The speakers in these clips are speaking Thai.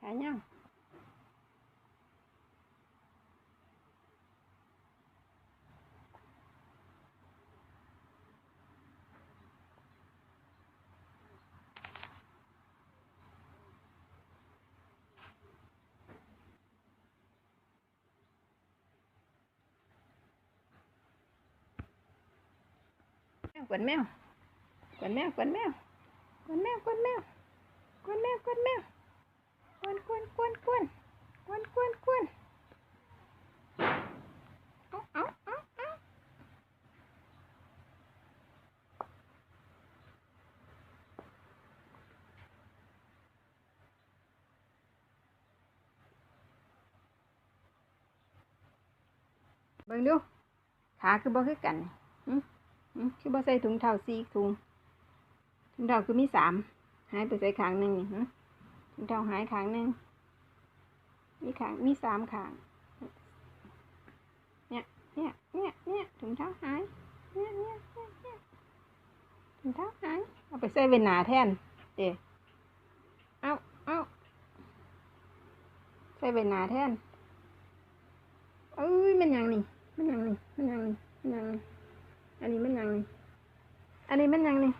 cả nha quấn mèo. Quấn mèo quấn mèo. Quấn mèo quấn mèo. Quấn mèo quấn mèo. กวนแมวกวนแมวกวนแมวกวนแมวกวนแมวกวนกวนเอาเอาเอาเอาเบิ่งดูขาคือบ่คือกันนี่หึหึคือบ่ใส่ถุงเท้าสี่ถุงถุงเท้าคือมีสามหายไปใส่ข้างหนึ่งนี่หึถุง เท้าหายข้างหนึ่งมีข้างมีสามข้าง เนี่ย เนี่ย เนี่ย เนี่ยถุงเท้าหาย เนี่ยเนี่ยเนี่ยเนี่ยถุงเท้าหาย เอาไปใส่เวนหนาแทน เดี๋ยวเอาเอาใส่เวนหนาแทนเอ้ยมันยังนี่ มันยังนี่ มันยังนี่ มันยังนี่ อันนี้มันยังนี่ อันนี้มันยังนี่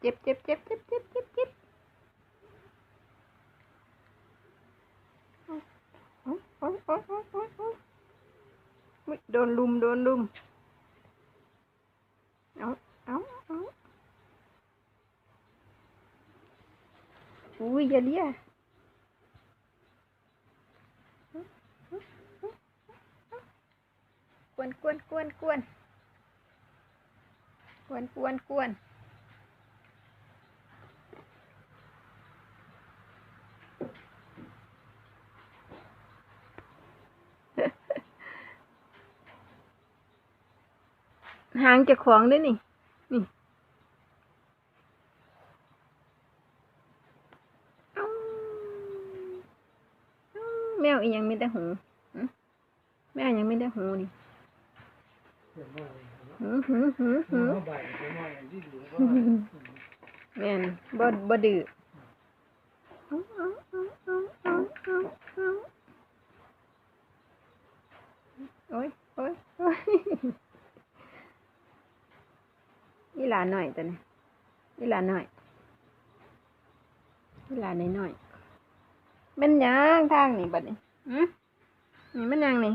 เจ็บเจ็บเจ็บเจ็บเจ็บเจ็บเจ็บโอ๊ยโอ๊ยโอ๊ยโอ๊ยโอ๊ยโอ๊ยอุ๊ยโดนลุมโดนลุมเอาเอาเอาอุ้ยอย่าเลี้ยกวนกวนกวนกวนกวนกวนกวน หางจะขวางด้วยนี่ นี่แมวอียังไม่ได้หูแมวยังไม่ได้หูนี่หือหือหือหือแม่นบ่บ่ดื้อโอ้ยโอ้ยโอ้ย นี่หลานหน่อยตัวนี้นี่หลานหน่อยนี่หลานน้อยหน่อยๆมันยังทางนี่บัดนี้อืมนี่มันยังนี่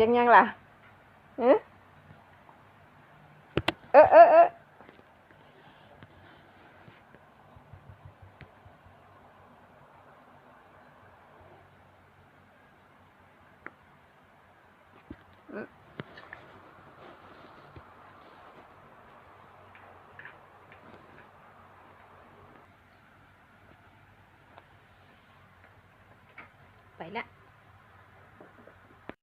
chân nhân là ớ ớ ớ vậy đó.